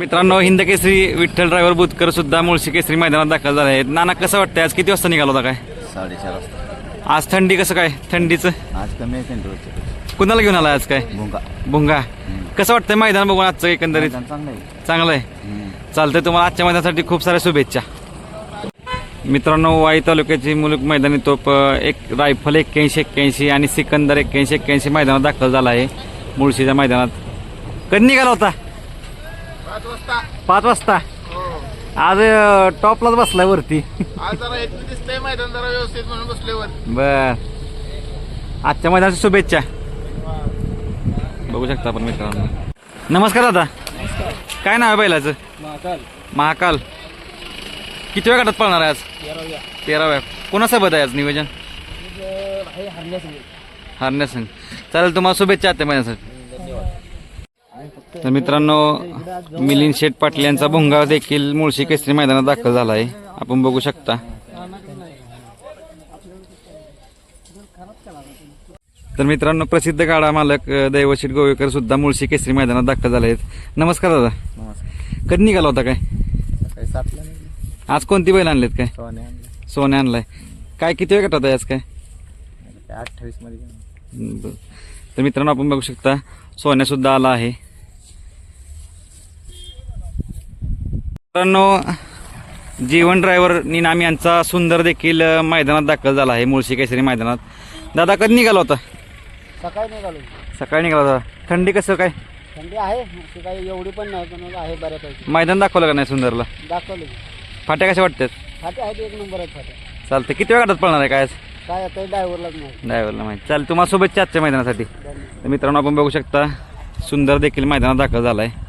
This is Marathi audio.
मित्रांनो हिंद केसरी विठ्ठल ड्रायव्हर बुतकर सुद्धा मुळशी केसरी मैदानात दाखल झाले आहेत. नाना कसं वाटतंय? आज किती वाजता निघाला होता काय? साडेचार वाजता. आज थंडी कसं काय? थंडीचं? आज कमी आहे कुणाला घेऊन आला आज काय? भुंगा. भुंगा. कसं वाटतंय मैदान बघून आजचं एकंदरीत? चांगलं आहे. चांगलं आहे. हम्म. चालतंय तुम्हाला आजच्या मैदानासाठी खूप साऱ्या शुभेच्छा. मित्रांनो वाई तालुक्याची मुलुक मैदानी तोप अ, एक रायफल एक्क्याऐंशी एक्क्याऐंशी आणि सिकंदर एक्क्याऐंशी एक्क्याऐंशी मैदानात दाखल झाला आहे. मुळशीच्या मैदानात. कधी निघाला होता? पाच वाजता. पाच वाजता? हो. आज टॉपलाच बसलाय वरती. आज जरा एक दिसतंय मैदान जरा व्यवस्थित म्हणून बसले वर. बर. आजच्या मैदानाच्या शुभेच्छा. बघू शकता आपण मित्रांनो. नमस्कार दादा. काय नाव आहे बैलाचं? महाकाल. महाकाल. किती वेळ गटात पळणार आहे आज? तेराव्या. तेराव्या. कोणासोबत आहे आज नियोजन? आहे हरण्यासंग हारण्यासंग चालेल तुम्हाला शुभेच्छा आजच्या महिन्यासाठी तर मित्रांनो मिलिंद शेठ पाटील यांचा भुंगा देखील मुळशी केसरी मैदानात दाखल झाला आहे आपण बघू शकता. तर मित्रांनो प्रसिद्ध गाडा मालक अ, दैवशीठ गोवेकर सुद्धा मुळशी केसरी मैदानात दाखल झाले आहेत नमस्कार दादा. कधी निघाला होता काय? आज कोणती बैल आणलेत काय? सोने आणले. सोने आणलाय. काय किती वेळ आहे आज काय? अठ्ठावीसमध्ये. तर मित्रांनो आपण बघू शकता सोन्या सुद्धा आला आहे. मित्रांनो जीवन ड्रायव्हर निनाम यांचा सुंदर देखील मैदानात दाखल झाला आहे मुळशी केसरी मैदानात. दादा कधी निघाला होता? सकाळी निघालो. सकाळी निघाला होता. थंडी कसं काय? थंडी आहे अशी काही एवढी पण नाही पण आहे बऱ्यापैकी. मैदान दाखवलं का नाही सुंदरला? दाखवले. फाट्या कशा वाटतात? फाटे आहेत एक नंबर आहेत फाटे चालतं किती वेळ गटात पळणार आहे काय आज? काय आता ड्रायव्हरलाच नाही. ड्रायव्हरला माहिती. चालेल तुम्हाला शुभेच्छा आजच्या मैदानासाठी. तर मित्रांनो आपण बघू शकता सुंदर देखील मैदानात दाखल झाला आहे